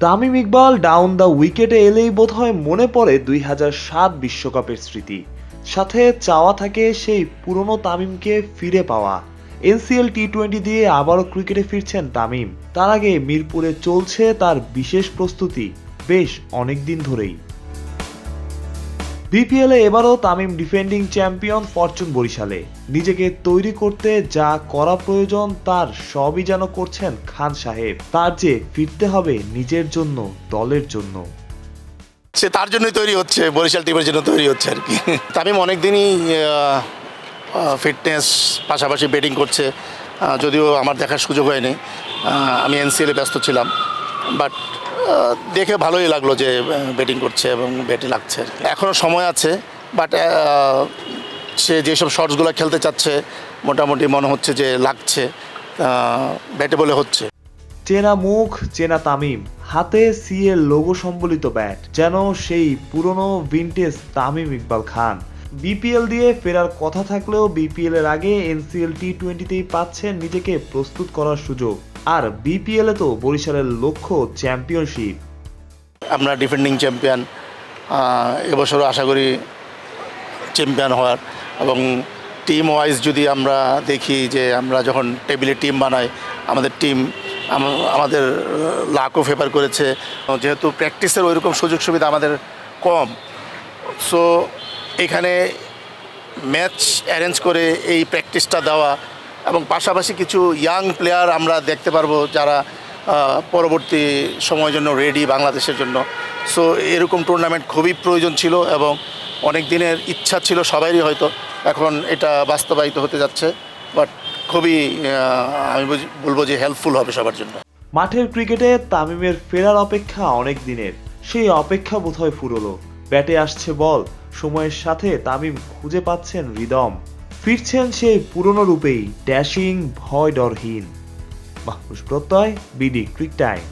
Tamim Iqbal down the উইকেটে এলেই বোধহয় মনে পড়ে দুই বিশ্বকাপের স্মৃতি। সাথে চাওয়া থাকে সেই পুরনো তামিমকে ফিরে পাওয়া। এনসিএল টি টোয়েন্টি দিয়ে আবারও ক্রিকেটে ফিরছেন তামিম। তার আগে মিরপুরে চলছে তার বিশেষ প্রস্তুতি বেশ অনেক দিন ধরেই। বিপিএলে এবারও তামিম ডিফেন্ডিং চ্যাম্পিয়ন ফরচুন বরিশালে। নিজেকে তৈরি করতে যা করা প্রয়োজন তার সবই যেন করছেন খান সাহেব। তার যে ফিরতে হবে নিজের জন্য, দলের জন্য। সে তার জন্যই তৈরি হচ্ছে, বরিশাল টিমের জন্য তৈরি হচ্ছে আর কি। তামিম অনেক দিনই ফিটনেস পাশাপাশি ব্যাটিং করছে। যদিও আমার দেখার সুযোগ হয়নি। আমি এনসিএলে ব্যস্ত ছিলাম। বাট দেখে ভালোই লাগল যে ব্যাটিং করছে এবং ব্যাটে লাগছে এখনও সময় আছে বাট সে যেসব শর্টসগুলো খেলতে চাচ্ছে, মোটামুটি মনে হচ্ছে যে লাগছে ব্যাটে বলে হচ্ছে। চেনা মুখ, চেনা তামিম, হাতে সি এর লোগো সম্বলিত ব্যাট যেন সেই পুরনো ভিনটেজ তামিম ইকবাল খান। বিপিএল দিয়ে ফেরার কথা থাকলেও বিপিএল এর আগে এনসিএল টি টোয়েন্টিতেই পাচ্ছেন নিজেকে প্রস্তুত করার সুযোগ। আর বিপিএল তো বরিশালের লক্ষ্য চ্যাম্পিয়নশিপ আমরা ডিফেন্ডিং চ্যাম্পিয়ন এবছরও আশা করি চ্যাম্পিয়ন হওয়ার। এবং টিম ওয়াইজ যদি আমরা দেখি যে আমরা যখন টেবিলে টিম বানাই, আমাদের টিম আমাদের লাকও ফেভার করেছে। যেহেতু প্র্যাকটিসের ওইরকম সুযোগ সুবিধা আমাদের কম। সো এখানে ম্যাচ অ্যারেঞ্জ করে এই প্র্যাকটিসটা দেওয়া এবং পাশাপাশি কিছু ইয়াং প্লেয়ার আমরা দেখতে পারব যারা পরবর্তী সময়ের জন্য রেডি বাংলাদেশের জন্য। সো এরকম টুর্নামেন্ট খুবই প্রয়োজন ছিল এবং অনেক দিনের ইচ্ছা ছিল সবারই হয়তো। এখন এটা বাস্তবায়িত হতে যাচ্ছে বাট খুবই আমি বলব যে হেল্পফুল হবে সবার জন্য। মাঠের ক্রিকেটে তামিমের ফেরার অপেক্ষা অনেক দিনের। সেই অপেক্ষা বোধহয় ফুরলো। ব্যাটে আসছে বল, সময়ের সাথে তামিম খুঁজে পাচ্ছেন রিদম। ফিরছেন সেই পুরনো রূপেই ড্যাশিং ভয় ডরহীন। মাহফুজ প্রত্যয় বিডি ক্রিক টাইম।